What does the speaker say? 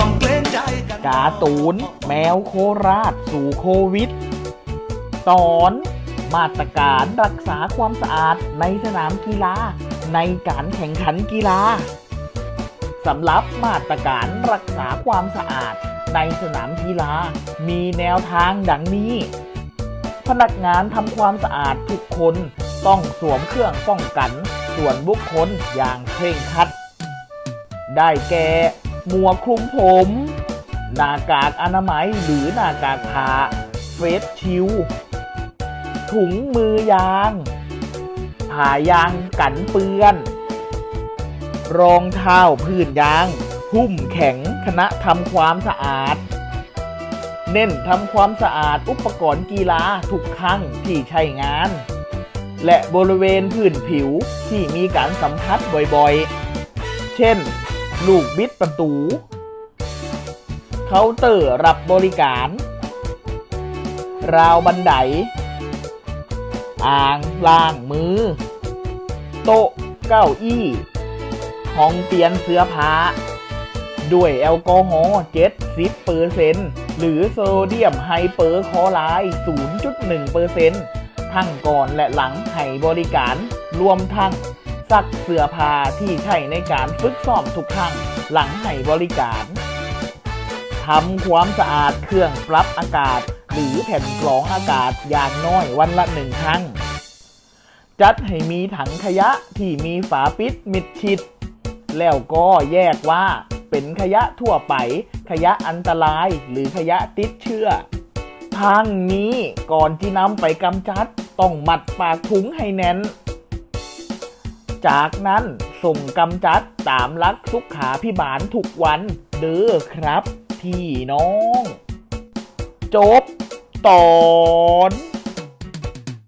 ต้องเกรงใจกันกาตูนแมวโคราชสู่โควิดตอน มาตรการรักษาความสะอาดในสนามกีฬา ในการแข่งขันกีฬาสำหรับมาตรการรักษาความสะอาดในสนามกีฬา มีแนวทางดังนี้ พนักงานทำความสะอาดทุกคนต้องสวมเครื่องป้องกัน ส่วนบุคคลอย่างเคร่งครัด ได้แก่หมวกคลุมผม หน้ากากอนามัยหรือหน้ากากผ้าเฟสชิลถุงมือยางผ้ายางกันเปื้อน รองเท้าพื้นยาง หุ้มแข็งคณะทำความสะอาด เน้นทำความสะอาดอุปกรณ์กีฬาทุกครั้งที่ใช้งาน และบริเวณพื้นผิวที่มีการสัมผัสบ่อยๆ เช่น ลูกบิดประตู เคาน์เตอร์รับบริการ ราวบันได อ่างล้างมือ โต๊ะเก้าอี้ห้องเปลี่ยนเสื้อผ้า ด้วยแอลกอฮอล์70เปอร์เซ็นหรือโซเดียมไฮเปอร์คลอไรด์0.1เปอร์เซ็นทั้งก่อนและหลังให้บริการรวมทั้ง ซักเสื้อผ้าที่ใช้ในการฝึกซ้อมทุกครั้งหลังให้บริการทำความสะอาดเครื่องปรับอากาศ หรือแผ่นกรองอากาศอย่างน้อยวันละหนึ่งครั้ง จัดให้มีถังขยะที่มีฝาปิดมิดชิด แล้วก็แยกว่าเป็นขยะทั่วไป ขยะอันตรายหรือขยะติดเชื้อทางนี้ก่อนที่นำไปกำจัด ต้องมัดปากถุงให้แน่น จากนั้นส่งกำจัดตามลักสุขาพิบาลทุกวันเด้อครับ พี่น้อง จบตอน